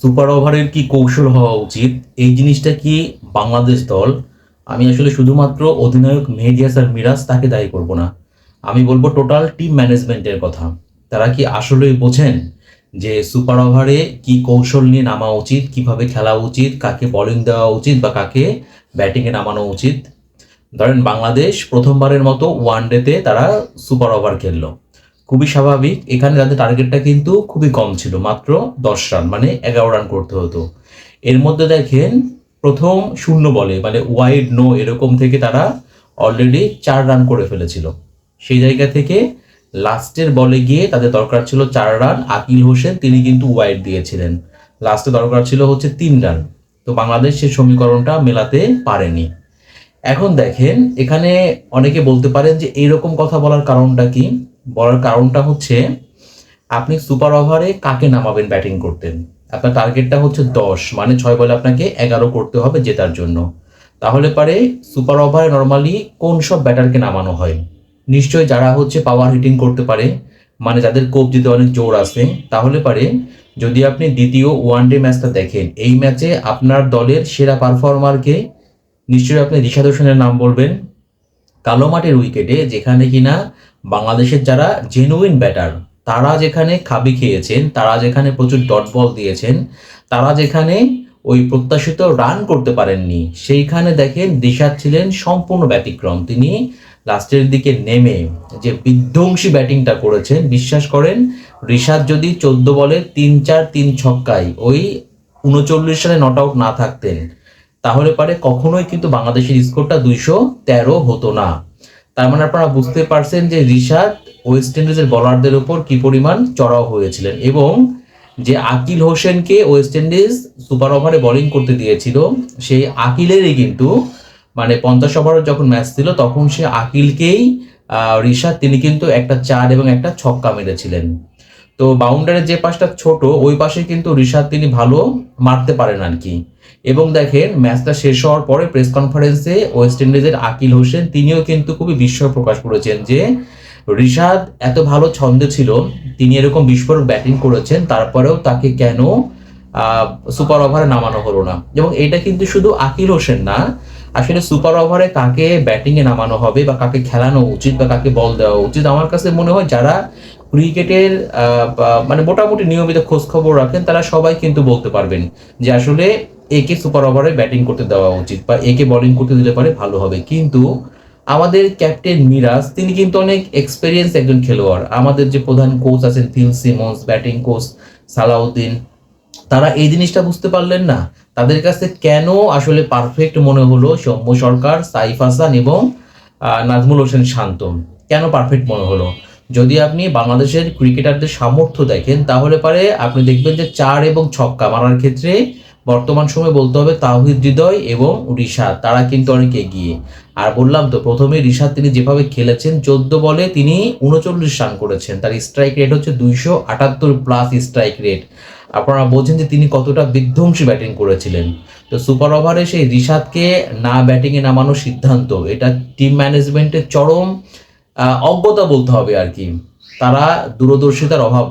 Super ওভারের কি কৌশল হওয়া উচিত? এই জিনিসটা কি বাংলাদেশ দল? আমি আসলে শুধুমাত্র অধিনায়ক মেহেদি হাসান মিরাজ তাকে দায়ী করব না। আমি বলব টোটাল টিম ম্যানেজমেন্টের কথা। তারা কি আসলেই বোঝেন যে সুপার ওভারে কি কৌশল নিয়ে নামা উচিত, কীভাবে খেলা উচিত, কাকে বলিং দেওয়া উচিত বা কাকে ব্যাটিংয়ে নামানো উচিত? ধরেন বাংলাদেশ প্রথমবারের মতো ওয়ান ডেতে তারা সুপার ওভার খেললো। খুবই স্বাভাবিক। এখানে তাদের টার্গেটটা কিন্তু খুবই কম ছিল, মাত্র দশ রান মানে এগারো রান করতে হতো। এর মধ্যে দেখেন প্রথম শূন্য বলে মানে ওয়াইড নো এরকম থেকে তারা অলরেডি চার রান করে ফেলেছিল। সেই জায়গা থেকে লাস্টের বলে গিয়ে তাদের দরকার ছিল চার রান আকিল হোসেন তিনি কিন্তু ওয়াইড দিয়েছিলেন। লাস্টে দরকার ছিল হচ্ছে তিন রান তো বাংলাদেশ সে সমীকরণটা মেলাতে পারেনি। এখন দেখেন, এখানে অনেকে বলতে পারেন যে এইরকম কথা বলার কারণটা কি? বলার কারণটা হচ্ছে আপনি সুপার ওভারে কাকে নামাবেন ব্যাটিং করতেন আপনার টার্গেটটা হচ্ছে দশ মানে ছয় বলে আপনাকে এগারো করতে হবে জেতার জন্য। তাহলে পারে সুপার ওভারে নর্মালি কোন সব ব্যাটারকে নামানো হয়? নিশ্চয়ই যারা হচ্ছে পাওয়ার হিটিং করতে পারে মানে যাদের কোপ কবজিতে অনেক জোর আছে, তাহলে পারে যদি আপনি দ্বিতীয় ওয়ান ডে ম্যাচটা দেখেন, এই ম্যাচে আপনার দলের সেরা পারফর্মারকে নিশ্চয়ই আপনি হোসেনের নাম বলবেন। কালো মাঠের উইকেটে যেখানে কিনা বাংলাদেশের যারা জেনুইন ব্যাটার তারা যেখানে খাবি খেয়েছেন, তারা যেখানে প্রচুর ডট বল দিয়েছেন, তারা যেখানে ওই প্রত্যাশিত রান করতে পারেননি, সেইখানে দেখেন দিশাদ ছিলেন সম্পূর্ণ ব্যতিক্রম। তিনি লাস্টের দিকে নেমে যে বিধ্বংসী ব্যাটিংটা করেছেন, বিশ্বাস করেন ঋষাদ যদি চোদ্দ বলে তিন চার তিন ছক্কায় ওই উনচল্লিশ রানে নট আউট না থাকতেন, তাহলে পারে কখনোই কিন্তু বাংলাদেশের স্কোরটা দুইশো তেরো হতো না। তার মানে আপনারা বুঝতে পারছেন যে রিশাদ ওয়েস্ট ইন্ডিজের বলারদের উপর কি পরিমাণ চড়াও হয়েছিলেন এবং যে আকিল হোসেনকে ওয়েস্ট ইন্ডিজ সুপার ওভারে বোলিং করতে দিয়েছিল, সেই আকিলেরই কিন্তু মানে পঞ্চাশ ওভারের যখন ম্যাচ ছিল, তখন সে আকিলকেই ঋষাদ তিনি কিন্তু একটা চার এবং একটা ছক্কা মেরেছিলেন। তো বাউন্ডারির যে পাশটা ছোট, ওই পাশে কিন্তু রিশাদ তিনি ভালো মারতে পারেন আর কি এবং দেখেন ম্যাচটা শেষ হওয়ার পরে প্রেস কনফারেন্সে ওয়েস্ট ইন্ডিজের আকিল হোসেন, তিনিও কিন্তু খুবই বিস্ময় প্রকাশ করেছেন যে, রিশাদ এত ভালো ছন্দে ছিল, তিনি এরকম বিস্ফোরক ব্যাটিং করেছেন, তারপরেও তাকে কেন সুপার ওভারে নামানো হলো না। এবং এটা কিন্তু শুধু আকিল হোসেন না, আসলে সুপার ওভারে কাকে ব্যাটিংয়ে নামানো হবে বা কাকে খেলানো উচিত বা কাকে বল দেওয়া উচিত, আমার কাছে মনে হয় যারা ক্রিকেটের মানে মোটামুটি নিয়মিত খোঁজ খবর রাখেন, তারা সবাই কিন্তু বলতে পারবেন যে আসলে একে সুপার ওভারে ব্যাটিং করতে দেওয়া উচিত বা একে বোলিং করতে দিলে পারে ভালো হবে। কিন্তু আমাদের ক্যাপ্টেন মিরাজ, তিনি কিন্তু অনেক এক্সপেরিয়েন্স একজন খেলোয়াড়। আমাদের যে প্রধান কোচ আছেন Phil Simmons batting coach Salauddin, তারা এই জিনিসটা বুঝতে পারলেন না। তাদের কাছে কেন আসলে পারফেক্ট মনে হলো সৌম্য সরকার, সাইফ হাসান এবং নাজমুল হোসেন শান্ত কেন পারফেক্ট মনে হলো? যদি আপনি বাংলাদেশের ক্রিকেটারদের সামর্থ্য দেখেন, তাহলে পারে আপনি দেখবেন যে চার এবং ছক্কা মারার ক্ষেত্রে বর্তমান সময়ে বলতে হবে তাওহিদ হৃদয় এবং রিশাদ, তারা কিন্তু অনেক এগিয়ে। আর বললাম তো, প্রথমে রিশাদ তিনি যেভাবে খেলেছেন, চোদ্দ বলে তিনি উনচল্লিশ রান করেছেন। তার স্ট্রাইক রেট হচ্ছে দুইশো আটাত্তর প্লাস স্ট্রাইক রেট আপনারা বোঝেন যে তিনি কতটা বিধ্বংসী ব্যাটিং করেছিলেন। তো সুপার ওভারে সেই রিশাদকে না ব্যাটিংয়ে নামানোর সিদ্ধান্ত, এটা টিম ম্যানেজমেন্টের চরম অজ্ঞতা বলতে হবে আর কি। তারা দূরদর্শিতার অভাব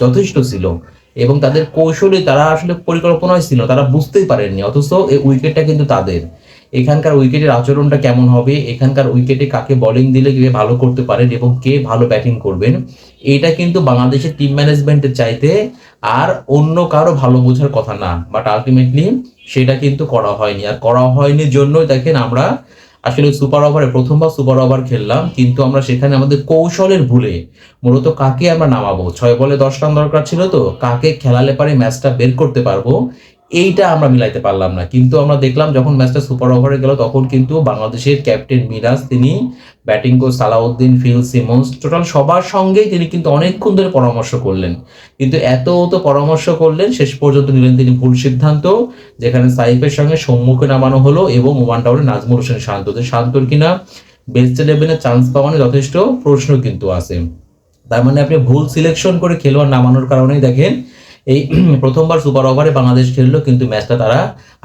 যথেষ্ট ছিল এবং তাদের কৌশলে তারা আসলে পরিকল্পনায় ছিল, তারা বুঝতেই পারেননি, অথচ এই উইকেটটা কিন্তু তাদের। এখানকার উইকেটের আচরণটা কেমন হবে, এখানকার উইকেটে কাকে বোলিং দিলে কে ভালো করতে পারেন এবং কে ভালো ব্যাটিং করবেন, এটা কিন্তু বাংলাদেশের টিম ম্যানেজমেন্টের চাইতে আর অন্য কারও ভালো বোঝার কথা না। বাট আলটিমেটলি সেটা কিন্তু করা হয়নি। আর করা হয়নি জন্যই দেখেন আমরা আসলে সুপার ওভারে প্রথমবার সুপার ওভার খেললাম, কিন্তু আমরা সেখানে আমাদের কৌশলের ভুলে মূলত কাকে আমরা নামাবো? ছয় বলে দশ রান দরকার ছিল তো, কাকে খেলালে পারে ম্যাচটা বের করতে পারব? এইটা আমরা মিলাইতে পারলাম না। কিন্তু আমরা দেখলাম যখন ম্যাচটা সুপার ওভারে গেল, তখন কিন্তু বাংলাদেশের ক্যাপ্টেন মিরাজ, তিনি batting coach Salauddin, Phil Simmons total সবার সঙ্গেই তিনি কিন্তু অনেকক্ষণ ধরে পরামর্শ করলেন। কিন্তু এত তো পরামর্শ করলেন, শেষ পর্যন্ত নিলেন তিনি ভুল সিদ্ধান্ত, যেখানে সাইফের সঙ্গে সম্মুখে নামানো হলো এবং ওয়ান ডাউনে নাজমুল হোসেন শান্ত। শান্তর কিনা বেস্ট ইলেভেনে চান্স পাওয়ানো যথেষ্ট প্রশ্ন কিন্তু আছে। তার মানে আপনি ভুল সিলেকশন করে খেলোয়াড় নামানোর কারণেই দেখেন এই প্রথমবার সুপার ওভারে বাংলাদেশ খেললো, কিন্তু ম্যাচটা তারা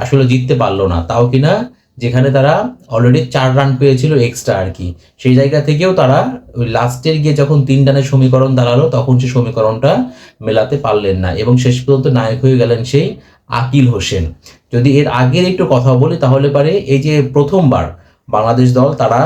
আসলে জিততে পারল না। তাও কিনা যেখানে তারা অলরেডি চার রান পেয়েছিল এক্সট্রা আর কি, সেই জায়গা থেকেও তারা ওই লাস্টের গিয়ে যখন তিন রানের সমীকরণ দাঁড়াল, তখন সেই সমীকরণটা মেলাতে পারলেন না এবং শেষ পর্যন্ত নায়ক হয়ে গেলেন সেই আকিল হোসেন। যদি এর আগের একটু কথা বলি, তাহলে পারে এই যে প্রথমবার বাংলাদেশ দল তারা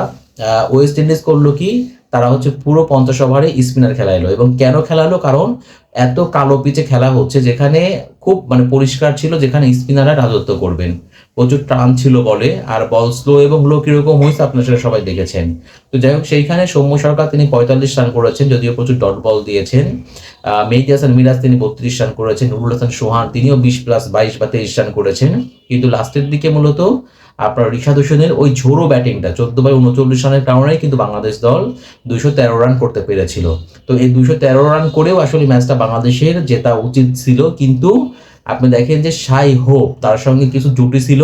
ওয়েস্ট ইন্ডিজ করল কি, তারা হচ্ছে পুরো পঞ্চাশ ওভারে স্পিনার খেলাইলো। এবং কেন খেলালো? কারণ এত কালো পিচে খেলা হচ্ছে যেখানে খুব মানে পরিষ্কার ছিল যেখানে স্পিনাররা রাজত্ব করবেন। প্রচুর টান ছিল বলে, আর বল স্লো এবং লো কীরকম হয়েছে আপনারা সবাই দেখেছেন। তো যাই হোক, সেইখানে সৌম্য সরকার তিনি পঁয়তাল্লিশ রান করেছেন, যদিও প্রচুর ডট বল দিয়েছেন। মেহেদি হাসান মিরাজ তিনি বত্রিশ রান করেছেন, নুরুল হাসান সোহান তিনিও বিশ প্লাস বাইশ বা তেইশ রান করেছেন। কিন্তু লাস্টের দিকে মূলত আপনার রিশাদ হোসেনের ওই ঝোড়ো ব্যাটিংটা, চোদ্দ বাই উনচল্লিশ রানের কারণেই কিন্তু বাংলাদেশ দল দুইশো তেরো রান করতে পেরেছিল। তো এই দুইশো তেরো রান করেও আসলে ম্যাচটা বাংলাদেশের জেতা উচিত ছিল, কিন্তু আপনি দেখেন যে সাই হোপ, তার সঙ্গে কিছু জুটি ছিল।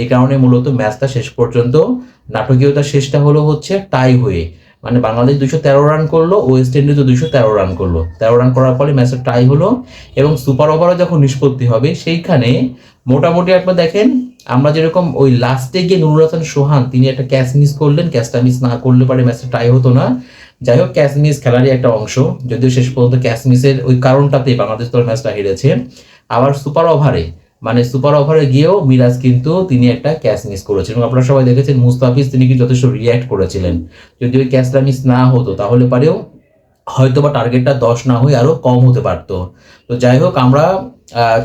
এই কারণে মূলত ম্যাচটা শেষ পর্যন্ত নাটকীয়তা শেষটা হলো হচ্ছে টাই হয়ে। মানে বাংলাদেশ দুশো তেরো রান করল, ওয়েস্ট ইন্ডিজও দুইশো তেরো রান করল। তেরো রান করার ফলে ম্যাচের টাই হলো এবং সুপার ওভারও যখন নিষ্পত্তি হবে, সেইখানে মোটামুটি আপনার দেখেন, আমরা যেরকম ওই লাস্টে গিয়ে নুরুল হাসান, সোহান, তিনি একটা ক্যাচ মিস করলেন ক্যাচটা মিস না করলে পারে ম্যাচটা টাই হতো না। যাই হোক ক্যাচ মিস খেলারই একটা অংশ। যদিও শেষ পর্যন্ত ক্যাচ মিসের ওই কারণটাতেই বাংলাদেশ দল ম্যাচটা হেরেছে। আবার সুপার ওভারে মানে সুপার ওভারে গিয়েও মিরাজ কিন্তু তিনি একটা ক্যাচ মিস করেছেন। এবং আপনারা সবাই দেখেছেন, মুস্তাফিজ তিনি কিন্তু যথেষ্ট রিয়্যাক্ট করেছিলেন। যদি ওই ক্যাচটা মিস না হতো, তাহলে পারেও হয়তো বা টার্গেটটা দশ না হয়ে আরও কম হতে পারতো। তো যাই হোক আমরা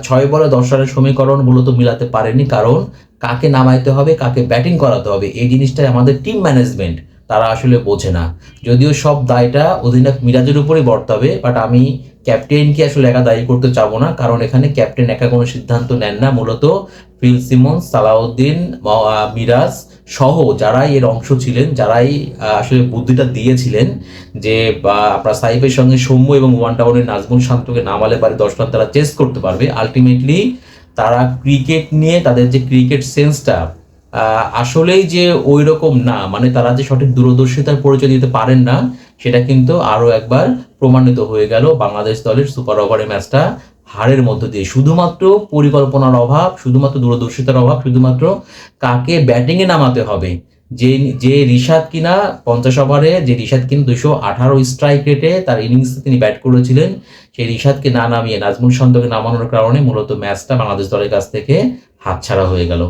ছয় বলে দশ রানের সমীকরণ মূলত মিলাতে পারেনি, কারণ কাকে নামাইতে হবে, কাকে ব্যাটিং করাতে হবে, এই জিনিসটাই আমাদের টিম ম্যানেজমেন্ট তারা আসলে বোঝে না। যদিও সব দায়টা অধিনায়ক মিরাজের উপরেই বর্তাবে বাট আমি ক্যাপ্টেনকে আসলে একা দায়ী করতে চাবো না, কারণ এখানে ক্যাপ্টেন একা কোনো সিদ্ধান্ত নেন না। মূলত ফিল সিমন সালাউদ্দিন মিরাজ সহ যারাই এর অংশ ছিলেন, যারাই আসলে বুদ্ধিটা দিয়েছিলেন যে, বা, আপনার সাইফের সঙ্গে সৌম্য এবং ওয়ান টাউনের নাজমুল শান্তকে নামালে পারে দশ রান তারা চেস করতে পারবে। আলটিমেটলি তারা ক্রিকেট নিয়ে, তাদের যে ক্রিকেট সেন্সটা আসলেই যে ওই রকম না মানে তারা যে সঠিক দূরদর্শিতার পরিচয় দিতে পারেন না, সেটা কিন্তু আরও একবার প্রমাণিত হয়ে গেল বাংলাদেশ দলের সুপার ওভারের ম্যাচটা হারের মধ্য দিয়ে। শুধুমাত্র পরিকল্পনার অভাব, শুধুমাত্র দূরদর্শিতার অভাব, শুধুমাত্র কাকে ব্যাটিংয়ে নামাতে হবে? যে যে রিশাদ কিনা পঞ্চাশ ওভারে, যে রিশাদ কিনা দুশো আঠারো স্ট্রাইক রেটে তার ইনিংস তিনি ব্যাট করেছিলেন, সেই রিশাদকে না নামিয়ে নাজমুল শান্তকে নামানোর কারণে মূলত ম্যাচটা বাংলাদেশ দলের কাছ থেকে হাতছাড়া হয়ে গেল।